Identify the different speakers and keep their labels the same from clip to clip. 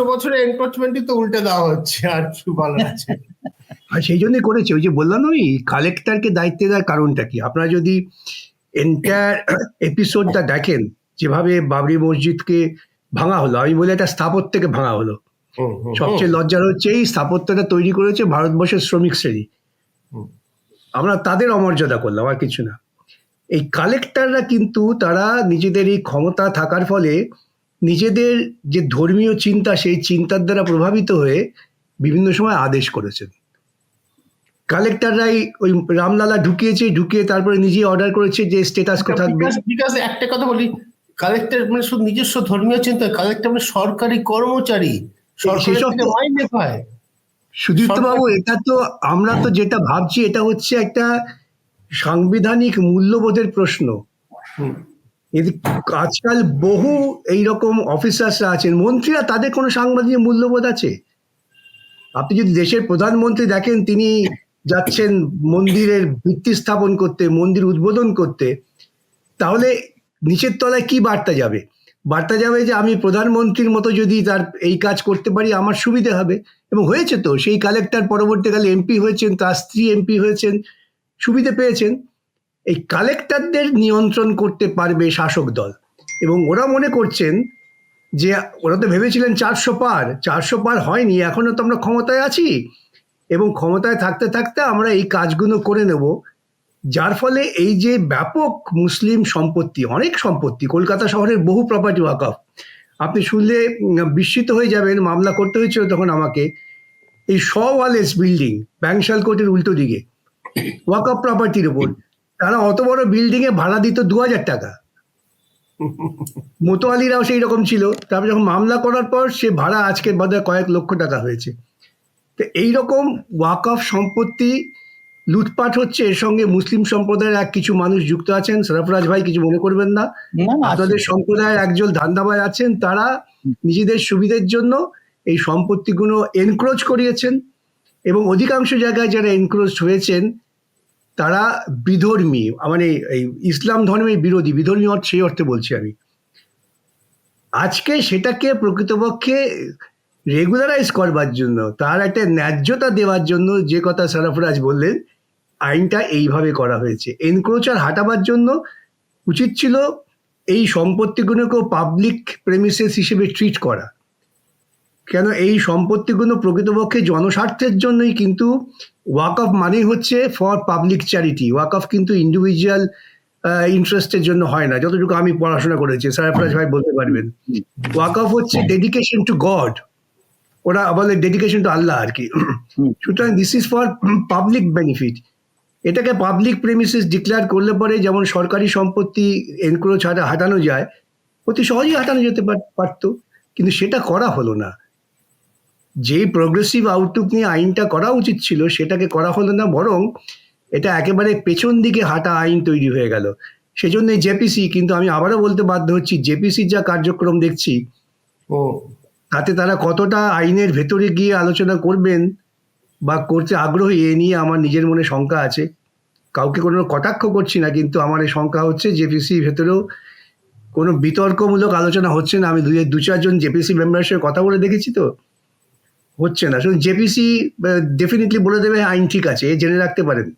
Speaker 1: একশো এনক্রোচমেন্টই তো উল্টে দেওয়া হচ্ছে আর কি আছে।
Speaker 2: আর সেই জন্যই করেছে ওই যে বললাম ওই কালেক্টরকে দায়িত্ব দেওয়ার কারণটা কি? আপনারা যদি এন্টায়ার এপিসোডটা দেখেন যেভাবে বাবরি মসজিদকে ভাঙা হলো আমি বলি একটা স্থাপত্যকে ভাঙা হলো। সবচেয়ে লজ্জার হচ্ছে এই স্থাপত্যটা তৈরি করেছে ভারতবর্ষের শ্রমিক শ্রেণি। আমরা তাদের অমর্যাদা করলাম আর কিছু না। এই কালেক্টররা কিন্তু তারা নিজেদের এই ক্ষমতা থাকার ফলে নিজেদের যে ধর্মীয় চিন্তা সেই চিন্তার দ্বারা প্রভাবিত হয়ে বিভিন্ন সময় আদেশ করেছেন। কালেক্টররাই ওই রামলালা ঢুকিয়েছে ঢুকিয়ে তারপরে নিজে অর্ডার করেছে যে স্টেটাস কো থাকবে।
Speaker 1: বিকাশ বিকাশ একটা কথা বলি। কালেক্টর মানে শুধু নিজস্ব ধর্মীয় চিন্তা কালেক্টর মানে সরকারি কর্মচারী। মাইনে পায়
Speaker 2: সুদীপ্ত বাবু এটা তো আমরা তো যেটা ভাবছি এটা হচ্ছে একটা সাংবিধানিক মূল্যবোধের প্রশ্ন। আজকাল বহু এইরকম অফিসার্সরা আছেন। মন্ত্রীরা তাদের কোনো সাংবাদিক মূল্যবোধ আছে? আপনি যদি দেশের প্রধানমন্ত্রী দেখেন, তিনি যাচ্ছেন মন্দিরের ভিত্তি স্থাপন করতে, মন্দির উদ্বোধন করতে, তাহলে নিচের তলায় কি বার্তা যাবে? বার্তা যাবে যে আমি প্রধানমন্ত্রীর মতো যদি তার এই কাজ করতে পারি, আমার সুবিধা হবে। এবং হয়েছে তো, সেই কালেক্টর পরবর্তীকালে এমপি হয়েছেন, তার স্ত্রী এমপি হয়েছেন, সুবিধে পেয়েছেন। এই কালেক্টরদের নিয়ন্ত্রণ করতে পারবে শাসক দল। এবং ওরা মনে করছেন যে, ওরা তো ভেবেছিলেন চারশো পার চারশো পার হয়নি, এখনও তো আমরা ক্ষমতায় আছি। এবং ক্ষমতায় থাকতে থাকতে আমরা এই কাজগুলো করে নেব, যার ফলে এই যে ব্যাপক মুসলিম সম্পত্তি, অনেক সম্পত্তি, কলকাতা শহরের বহু প্রপার্টি ওয়াকফ, আপনি শুনলে বিস্মিত হয়ে যাবেন, মামলা করতে হয়েছিল তখন আমাকে, এই শ ওয়ালেস বিল্ডিং ব্যাংশাল কোর্টের উল্টো দিকে, ওয়াকফ প্রপার্টির উপর। তারা অত বড় বিল্ডিং এ ভাড়া দিত দু হাজার টাকা। মোতোয়ালিরাও সেই রকম ছিল। তারপর যখন মামলা করার পর সে ভাড়া আজকের বাদে কয়েক লক্ষ টাকা হয়েছে। তো এইরকম ওয়াকফ সম্পত্তি লুটপাট হচ্ছে এর সঙ্গে মুসলিম সম্প্রদায়ের এক কিছু মানুষ যুক্ত আছেন। সরফরাজ ভাই কিছু মনে করবেন না। আপনাদের সম্প্রদায়ের একজন ধান্দাবাজ আছেন। তারা নিজেদের সুবিধের জন্য এই সম্পত্তিগুলো এনক্রোচ করিয়েছেন। এবং অধিকাংশ জায়গায় যারা এনক্রোচ হয়েছেন তারা বিধর্মী মানে এই ইসলাম ধর্মের বিরোধী, বিধর্মী অর্থ সেই অর্থে বলছি আমি। আজকে সেটাকে প্রকৃতপক্ষে রেগুলারাইজ করবার জন্য, তার একটা ন্যায্যতা দেওয়ার জন্য যে কথা সরফরাজ বললেন, আইনটা এইভাবে করা হয়েছে। এনক্রোচার হাঁটাবার জন্য উচিত ছিল এই সম্পত্তিগুলোকেও পাবলিক প্রেমিসেস হিসেবে ট্রিট করা। কেন এই সম্পত্তিগুলো প্রকৃতপক্ষে জনস্বার্থের জন্যই কিন্তু ওয়াকফ মানেই হচ্ছে ফর পাবলিক চ্যারিটি ওয়াকফ কিন্তু ইন্ডিভিজুয়াল ইন্টারেস্টের জন্য হয় না। যতটুকু আমি পড়াশোনা করেছি সারফরাজ ভাই বলতে পারবেন। ওয়াকফ হচ্ছে ডেডিকেশন টু গড ওরা বলে ডেডিকেশন টু আল্লাহ আর কি। সুতরাং this is for public benefit এটাকে পাবলিক প্রেমিসেস ডিক্লেয়ার করলে পরে যেমন সরকারি সম্পত্তি এনক্রোচ হাটা হাঁটানো যায় অতি সহজেই হাঁটানো যেতে পার- পারতো। কিন্তু সেটা করা হলো না। যেই প্রোগ্রেসিভ আউটলুক নিয়ে আইনটা করা উচিত ছিল সেটাকে করা হলো না বরং এটা একেবারে পেছন দিকে হাঁটা আইন তৈরি হয়ে গেল। সেজন্য জেপিসি কিন্তু আমি আবারও বলতে বাধ্য হচ্ছি জেপিসির যা কার্যক্রম দেখছি
Speaker 1: ও।
Speaker 2: তাতে তারা কতটা আইনের ভেতরে গিয়ে আলোচনা করবেন বা করতে আগ্রহী এ নিয়ে আমার নিজের মনে শঙ্কা আছে। কাউকে কোনো কটাক্ষ করছি না কিন্তু আমার এই শঙ্কা হচ্ছে জেপিসি ভেতরেও কোনো বিতর্কমূলক আলোচনা হচ্ছে না। আমি দুই দু চারজন জেপিসি মেম্বারের সঙ্গে কথা বলে দেখেছি তো। হচ্ছে না। শুধু জেপিসি ডেফিনেটলি বলে দেবে হ্যাঁ, আইন ঠিক আছে এ জেনে রাখতে পারেন।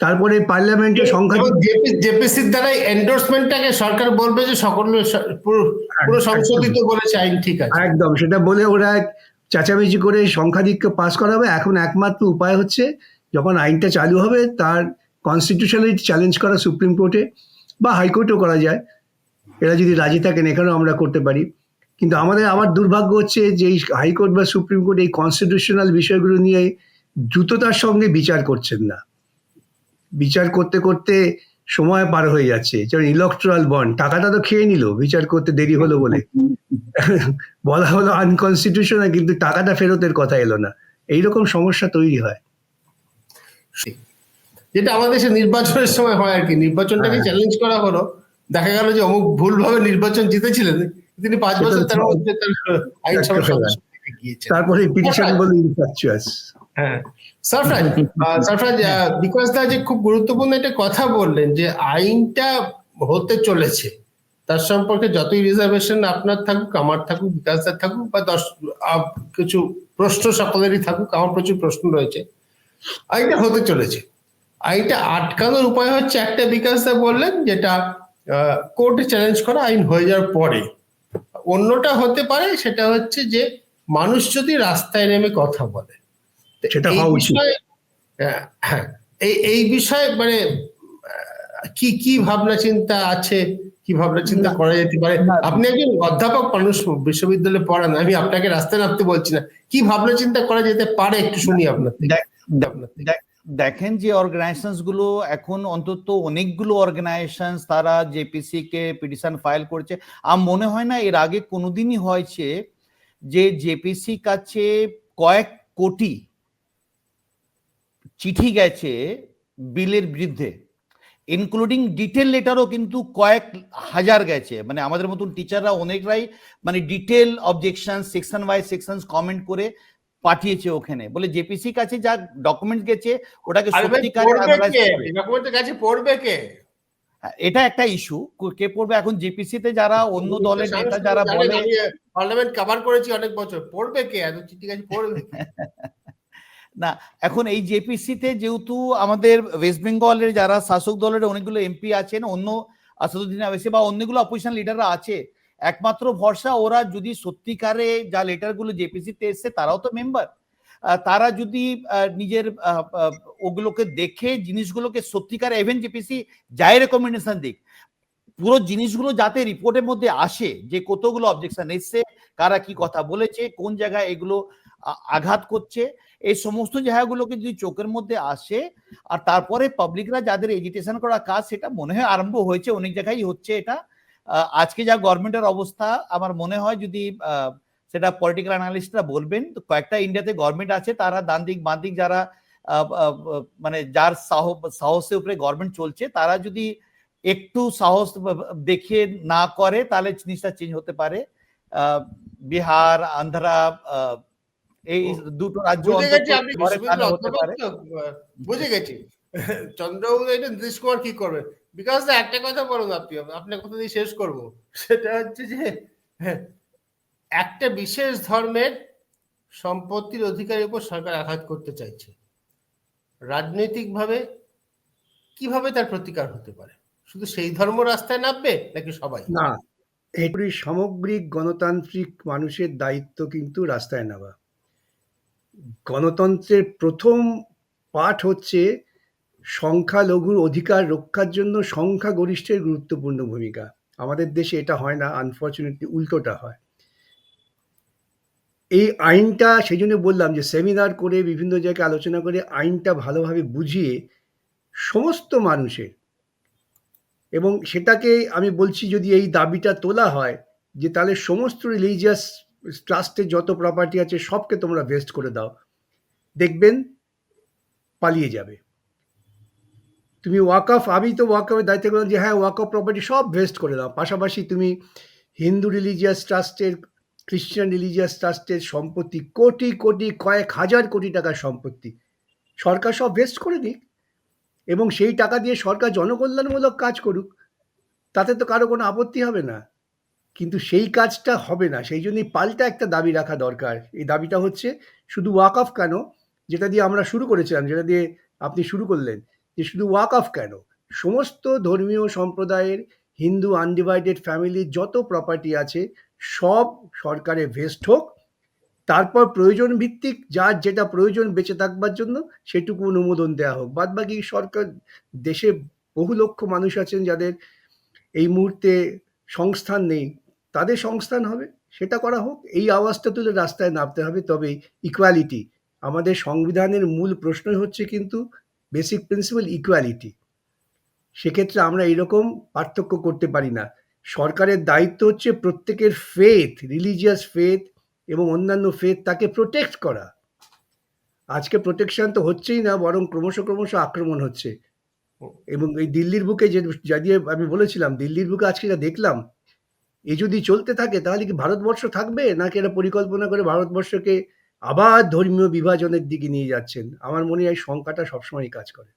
Speaker 2: তারপরে পার্লামেন্টে সংখ্যা
Speaker 1: জেপিসির দ্বারা এন্ডোর্সমেন্টটাকে সরকার বলবে যে সকল পুরো পুরো সংশোধিত বলেছে আইন ঠিক আছে।
Speaker 2: একদম সেটা বলে ওরা চাচামেচি করে সংখ্যাধিক্য পাস করাবে। এখন একমাত্র উপায় হচ্ছে যখন আইনটা চালু হবে তার কনস্টিটিউশনালিটি চ্যালেঞ্জ করা সুপ্রিম কোর্টে বা হাইকোর্টেও করা যায়। এরা যদি রাজি থাকেন এখানেও আমরা করতে পারি। কিন্তু আমাদের আবার দুর্ভাগ্য হচ্ছে যে এই হাইকোর্ট বা সুপ্রিম কোর্ট এই কনস্টিটিউশনাল বিষয়গুলো নিয়ে দ্রুততার সঙ্গে বিচার করছেন না। বিচার করতে করতে সময় পার হয়ে যাচ্ছে। যেমন ইলেকট্রাল বন্ড টাকাটা তো খেয়ে নিল বিচার করতে দেরি হলো বলে। বলা হলো আনকনস্টিটিউশনাল কিন্তু টাকাটা ফেরতের কথা এলো না। এইরকম সমস্যা তৈরি হয়।
Speaker 1: যেটা আমাদের দেশে নির্বাচনের সময় হয় আর কি। নির্বাচনটাকে। চ্যালেঞ্জ করা হলো। দেখা গেল যে অমুক ভুলভাবে নির্বাচন জিতেছিলেন। তিনি পাঁচ বছর তার
Speaker 2: তো-
Speaker 1: মধ্যে তার আইন সভার সদস্য গিয়েছেন
Speaker 2: তারপরে পিটিশন বলে ইনফ্যাকচুয়াস
Speaker 1: সরফরাজ সরফরাজ বিকাশ দা যে খুব গুরুত্বপূর্ণ একটা কথা বললেন যে আইনটা হতে চলেছে। তার সম্পর্কে যতই রিজার্ভেশন আপনার থাকুক আমার থাকুক বিকাশদার থাকুক বা দশ কিছু প্রশ্ন সকলেরই থাকুক আমার প্রচুর প্রশ্ন রয়েছে। আইনটা হতে চলেছে। আইনটা আটকানোর উপায় হচ্ছে একটা বিকাশদা বললেন যেটা কোর্টে চ্যালেঞ্জ করা আইন হয়ে যাওয়ার পরে। অন্যটা হতে পারে সেটা হচ্ছে যে মানুষ যদি রাস্তায় নেমে কথা বলে
Speaker 2: সেটা হওয়া উচিত।
Speaker 1: হ্যাঁ, হ্যাঁ এই এই বিষয়ে মানে কি কি ভাবনা চিন্তা আছে? কি ভাবনা চিন্তা করা যেতে পারে? আপনি একজন অধ্যাপক মানুষ বিশ্ববিদ্যালয়ে পড়ান আমি আপনাকে রাস্তায় নামতে বলছি না। কি ভাবনা চিন্তা করা যেতে পারে? একটু শুনি আপনার থেকে।
Speaker 3: দেখ-
Speaker 1: আপনার থেকে।
Speaker 3: দেখ- দেখেন যে অর্গানাইজেশনসগুলো এখন অন্তত অনেকগুলো অর্গানাইজেশন তারা জেপিসি কে পিটিশন ফাইল করছে। আমার মনে হয় না, এর আগে কোনোদিনই হয়েছে যে জেপিসি কাছে কয়েক কোটি চিঠি গেছে বিলের বিরুদ্ধে। ইনক্লুডিং ডিটেল লেটারও কিন্তু কয়েক হাজার গেছে। মানে আমাদের মতন টিচাররা অনেকরাই মানে detail objection section wise section comment করে পাঠিয়েছে ওখানে। বলে জেপিসি কাছে যা ডকুমেন্ট গেছে ওটাকে
Speaker 1: কাছে পড়বে কে?
Speaker 3: হ্যাঁ, এটা একটা ইস্যু কে পড়বে? এখন জেপিসি তে যারা অন্য দলের নেতা যারা বলে
Speaker 1: পার্লামেন্ট কভার করেছি অনেক বছর। পড়বে কে? এত চিঠি কাছে পড়বে
Speaker 3: না এখন এই জেপিসি তে যেহেতু আমাদের ওয়েস্ট বেঙ্গলের যারা শাসক দলের অনেকগুলো এমপি আছেন অন্য আসাদুদ্দিন আবেসি বা অন্যগুলো অপোজিশন লিডাররা আছে একমাত্র ভরসা ওরা যদি সত্যিকারে যা লেটারগুলো জেপিসি তে এসছে তারাও তো মেম্বার তারা যদি নিজের ওগুলোকে দেখে জিনিসগুলোকে সত্যিকার এভেন জেপিসি যাই রেকমেন্ডেশন দিক, পুরো জিনিসগুলো যাতে রিপোর্টের মধ্যে আসে যে কতগুলো অবজেকশন এসছে, কারা কি কথা বলেছে, কোন জায়গায় এগুলো আঘাত করছে, এই সমস্ত জায়গাগুলোকে যদি চোখের মধ্যে আসে, আর তারপরে পাবলিকরা যাদের এজিটেশন করা কাজ সেটা মনে হয় আরম্ভ হয়েছে, অনেক জায়গায় হচ্ছে এটা। আজকে যা গভর্নমেন্টের অবস্থা আমার মনে হয় যদি সেটা পলিটিক্যাল অ্যানালিস্টরা বলবেন তো কয়েকটা ইন্ডিয়াতে গভর্নমেন্ট আছে তারা ডান দিক বাঁ দিক যারা মানে যার সাহ- সাহসের উপরে গভর্নমেন্ট চলছে তারা যদি একটু সাহস দেখে না করে তাহলে জিনিসটা চেঞ্জ হতে পারে। বিহার আন্ধ্রা এই দুটো রাজ্য
Speaker 1: বুঝে গেছি। বুঝে চন্দ্রবাবু এটা নীতিশ কুমার কি করবে? বিকজ একটা কথা বলুন আপনি আপনার কথা দিয়ে শেষ করব? সেটা হচ্ছে যে হ্যাঁ, একটা বিশেষ ধর্মের সম্পত্তির অধিকারের উপর সরকার আঘাত করতে চাইছে। রাজনৈতিকভাবে কীভাবে তার প্রতিকার হতে পারে? শুধু সেই ধর্ম রাস্তায় নামবে নাকি সবাই?
Speaker 2: না এটি সামগ্রিক গণতান্ত্রিক মানুষের দায়িত্ব কিন্তু রাস্তায় নামা। গণতন্ত্রের প্রথম পাঠ হচ্ছে সংখ্যালঘুর অধিকার রক্ষার জন্য সংখ্যাগরিষ্ঠের গুরুত্বপূর্ণ ভূমিকা। আমাদের দেশে এটা হয় না আনফর্চুনেটলি উল্টোটা হয়। এই আইনটা সেই জন্য বললাম যে সেমিনার করে, বিভিন্ন জায়গায় আলোচনা করে আইনটা ভালোভাবে বুঝিয়ে সমস্ত মানুষের এবং সেটাকে আমি বলছি যদি এই দাবিটা তোলা হয় যে তাহলে সমস্ত রিলিজিয়াস ট্রাস্টের যত প্রপার্টি আছে সবকে তোমরা ভেস্ট করে দাও। দেখবেন পালিয়ে যাবে। তুমি ওয়াকফ, আমি তো ওয়াকফের দায়িত্ব করলাম যে হ্যাঁ ওয়াকফ প্রপার্টি সব ভেস্ট করে দাও। পাশাপাশি তুমি হিন্দু রিলিজিয়াস ট্রাস্টের খ্রিস্টান রিলিজিয়াস ট্রাস্টের সম্পত্তি, কোটি কোটি, কয়েক হাজার কোটি টাকার সম্পত্তি, সরকার সব ভেস্ট করে দিক। এবং সেই টাকা দিয়ে সরকার জনকল্যাণমূলক কাজ করুক, তাতে তো কারও কোনো আপত্তি হবে না। কিন্তু সেই কাজটা হবে না, সেই জন্যই পাল্টা একটা দাবি রাখা দরকার। এই দাবিটা হচ্ছে শুধু ওয়াক অফ কেন, যেটা দিয়ে আমরা শুরু করেছিলাম, যেটা দিয়ে আপনি শুরু করলেন। যে শুধু ওয়াক অফ কেন? সমস্ত ধর্মীয় সম্প্রদায়ের হিন্দু আনডিভাইডেড ফ্যামিলির যত প্রপার্টি আছে, সব সরকারে ভেস্ট হোক। তারপর প্রয়োজন ভিত্তিক যার যেটা প্রয়োজন বেঁচে থাকবার জন্য সেটুকু অনুমোদন দেওয়া হোক। বাদ বাকি সরকার, দেশে বহু লক্ষ মানুষ আছেন যাদের এই মুহূর্তে সংস্থান নেই। তাদের সংস্থান হবে, সেটা করা হোক। এই আওয়াজটা তুলে রাস্তায় নামতে হবে। তবে ইকুয়ালিটি আমাদের সংবিধানের মূল প্রশ্নই হচ্ছে কিন্তু বেসিক প্রিন্সিপাল ইকুয়ালিটি সেক্ষেত্রে আমরা এরকম পার্থক্য করতে পারি না। সরকারের দায়িত্ব হচ্ছে প্রত্যেকের ফেথ রিলিজিয়াস ফেথ এবং অন্যান্য ফেথ তাকে প্রোটেক্ট করা। আজকে প্রোটেকশন তো হচ্ছেই না, বরং ক্রমশ ক্রমশ আক্রমণ হচ্ছে। এবং এই দিল্লির বুকে যে, যা দিয়ে আমি বলেছিলাম, দিল্লির বুকে আজকে যা দেখলাম, এ যদি চলতে থাকে, তাহলে কি ভারতবর্ষ থাকবে? নাকি এটা পরিকল্পনা করে ভারতবর্ষকে আবার ধর্মীয় বিভাজনের দিকে নিয়ে যাচ্ছেন। আমার মনে হয় শঙ্কাটা সবসময় কাজ করে।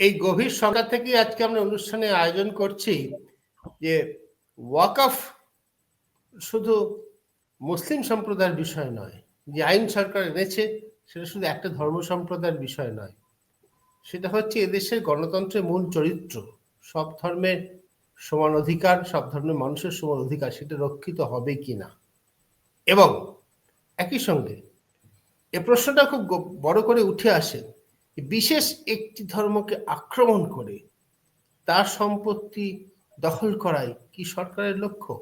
Speaker 1: এই গভীর সংখ্যা থেকে আজকে আমরা অনুষ্ঠানে আয়োজন করছি যে ওয়াকফ শুধু মুসলিম সম্প্রদায়ের বিষয় নয়, যে আইন সরকার এনেছে সেটা শুধু একটা ধর্ম সম্প্রদায়ের বিষয় নয়। সেটা হচ্ছে এদেশের গণতন্ত্রের মূল চরিত্র। সব ধর্মের সমান অধিকার, সব ধর্মের মানুষের সমান অধিকার, সেটা রক্ষিত হবে কিনা? এবং একই সঙ্গে এ প্রশ্নটা খুব বড় করে উঠে আসে বিশেষ একটি ধর্মকে আক্রমণ করে তার সম্পত্তি দখল করাই কি সরকারের লক্ষ্য?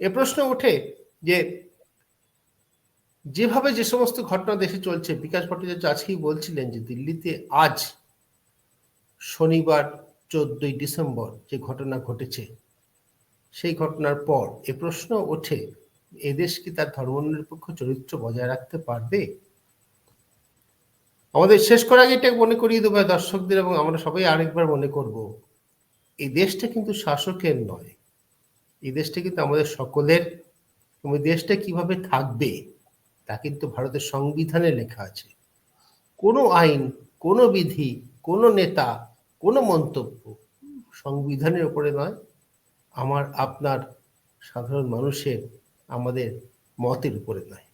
Speaker 1: এ প্রশ্ন ওঠে যে যেভাবে যে সমস্ত ঘটনা দেশে চলছে, বিকাশ ভট্টাচার্য আজকেই বলছিলেন যে দিল্লিতে আজ শনিবার চোদ্দই ডিসেম্বর যে ঘটনা ঘটেছে, সেই ঘটনার পর এ প্রশ্ন ওঠে এদেশ কি তার ধর্মনিরপেক্ষ চরিত্র বজায় রাখতে পারবে? আমাদের শেষ করার আগে এটা মনে করিয়ে দেবো দর্শকদের, এবং আমরা সবাই আরেকবার মনে করব, এই দেশটা কিন্তু শাসকের নয়। এই দেশটা কিন্তু আমাদের সকলের, এবং দেশটা কীভাবে থাকবে তা কিন্তু ভারতের সংবিধানে লেখা আছে। কোনো আইন, কোনো বিধি, কোনো নেতা, কোনো মন্তব্য সংবিধানের উপরে নয়। আমার, আপনার সাধারণ মানুষের আমাদের মতের উপরে নয়।